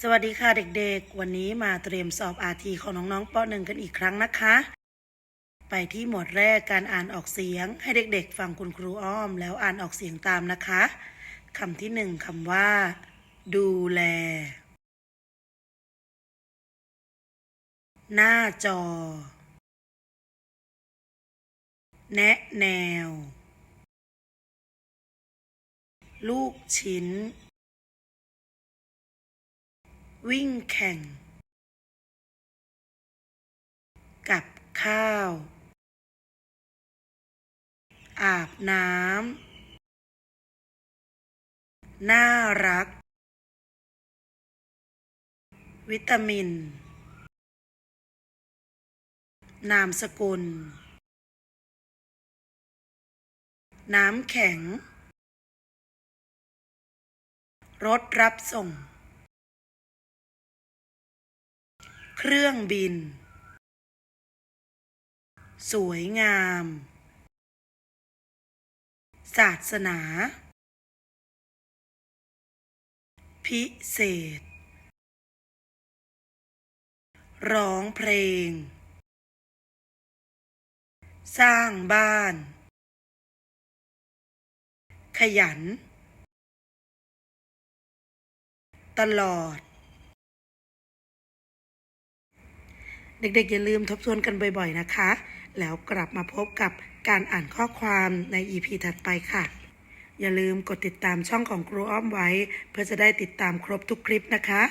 สวัสดีค่ะเด็กๆ วันนี้มาเตรียมสอบอาทีของน้องๆป .1 กันอีกครั้งนะคะ ไปที่หมวดแรกการอ่านออกเสียง ให้เด็กๆ ฟังคุณครูอ้อม แล้วอ่านออกเสียงตามนะคะคำที่หนึ่งคำว่า ดูแล หน้าจอ แนะแนว ลูกชิ้น วิ่งแข่ง กับข้าว อาบน้ำ น่ารัก วิตามิน นามสกุล น้ำแข็ง รถรับส่ง เครื่องบิน สวยงาม ศาสนา พิเศษ ร้องเพลง สร้างบ้าน ขยัน ตลอด เด็กๆ อย่าลืมทบทวนกันบ่อยๆนะคะ แล้วกลับมาพบกับการอ่านข้อความใน EP ถัดไปค่ะ อย่าลืมกดติดตามช่องของครูอ้อมไว้ เพื่อจะได้ติดตามครบทุกคลิปนะคะ